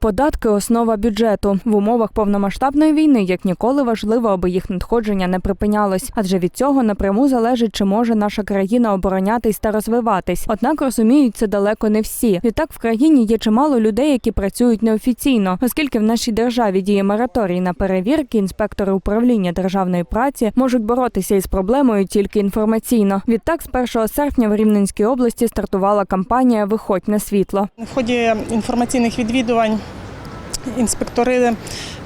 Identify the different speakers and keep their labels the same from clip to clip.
Speaker 1: Податки основа бюджету в умовах повномасштабної війни, як ніколи важливо, аби їх надходження не припинялось, адже від цього напряму залежить, чи може наша країна оборонятись та розвиватись. Однак розуміють це далеко не всі. Відтак в країні є чимало людей, які працюють неофіційно, оскільки в нашій державі діє мораторій на перевірки, інспектори управління державної праці можуть боротися із проблемою тільки інформаційно. Відтак, з 1 серпня в Рівненській області стартувала кампанія Виходь на світло.
Speaker 2: В ході інформаційних відвідувань інспектори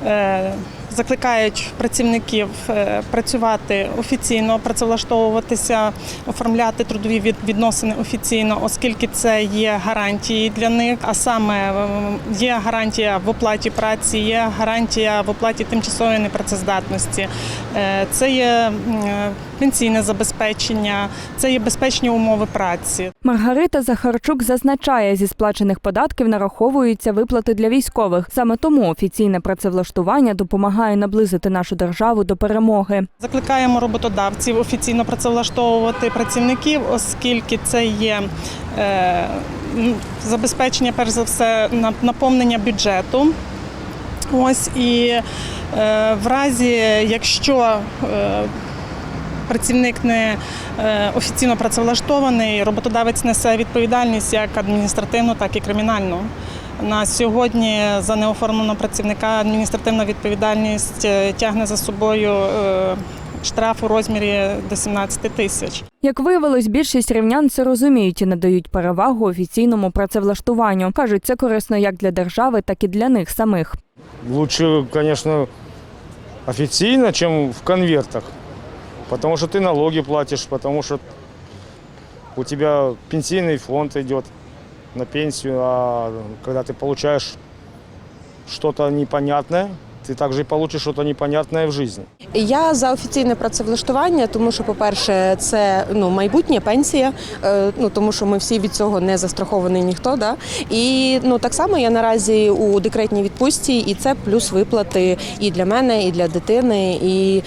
Speaker 2: е, закликають працівників е, працювати офіційно, працевлаштовуватися, оформляти трудові від- відносини офіційно, оскільки це є гарантії для них. А саме е, є гарантія в оплаті праці, є гарантія в оплаті тимчасової непрацездатності, е, це є пенсійне забезпечення, це є безпечні умови праці.
Speaker 1: Маргарита Захарчук зазначає, зі сплачених податків нараховуються виплати для військових. Саме тому офіційне працевлаштування допомагає наблизити нашу державу до перемоги.
Speaker 2: Закликаємо роботодавців офіційно працевлаштовувати працівників, оскільки це є е, забезпечення, перш за все, наповнення бюджету. Ось і е, в разі, якщо е, працівник не офіційно працевлаштований, роботодавець несе відповідальність як адміністративну, так і кримінальну. На сьогодні за неоформленого працівника адміністративна відповідальність е, тягне за собою е, штраф у розмірі до 17 тисяч.
Speaker 1: Як виявилось, більшість рівнян це розуміють і надають перевагу офіційному працевлаштуванню. кажуть, це корисно як для держави, так і для них самих.
Speaker 3: Лучше, конечно, официально, чем в конвертах. Потому что ты налоги платишь, потому что у тебя пенсийный фонд идет на пенсию, а когда ты получаешь что-то непонятное, ты также и получишь что-то непонятное в жизни.
Speaker 4: Я за офіційне працевлаштування, тому що, по-перше, це ну майбутнє пенсія, е, ну тому що ми всі від цього не застрахований ніхто. Да? І ну так само я наразі у декретній відпустці, і це плюс виплати і для мене, і для дитини. І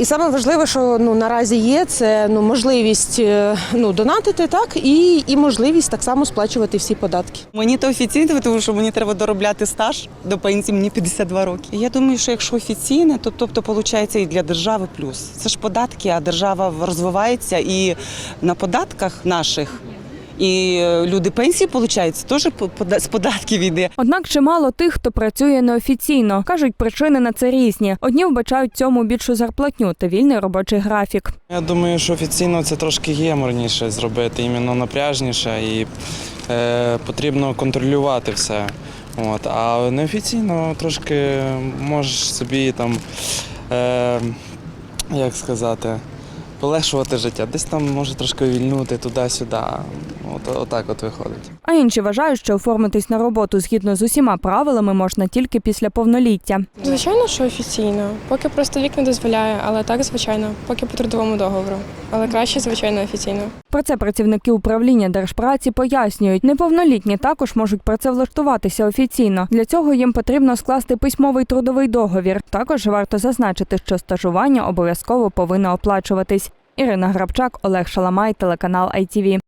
Speaker 4: і саме важливе, що ну наразі є, це ну можливість е, ну донатити, так і, і можливість так само сплачувати всі податки.
Speaker 5: Мені то офіційно, тому що мені треба доробляти стаж до пенсії, мені 52 роки. Я думаю, що якщо офіційне, то тобто виходить і для держави плюс. Це ж податки, а держава розвивається і на податках наших. І е, люди пенсії получають, теж з податків йде.
Speaker 1: Однак чимало тих, хто працює неофіційно. кажуть, причини на це різні. Одні вбачають цьому більшу зарплатню та вільний робочий графік.
Speaker 6: Я думаю, що офіційно це трошки геморніше зробити, іменно напряжніше і е, потрібно контролювати все. От. А неофіційно трошки можеш собі там, е, як сказати, полегшувати життя. Десь там може трошки вільнути туди-сюди. От, отак от виходить.
Speaker 1: А інші вважають, що оформитись на роботу згідно з усіма правилами можна тільки після повноліття.
Speaker 7: Звичайно, що офіційно. Поки просто вік не дозволяє, але так, звичайно, поки по трудовому договору. Але краще, звичайно, офіційно.
Speaker 1: Про це працівники управління держпраці пояснюють. Неповнолітні також можуть працевлаштуватися офіційно. Для цього їм потрібно скласти письмовий трудовий договір. Також варто зазначити, що стажування обов'язково повинно оплачуватись. Ірина Грабчак, Олег Шаламай, телеканал ITV.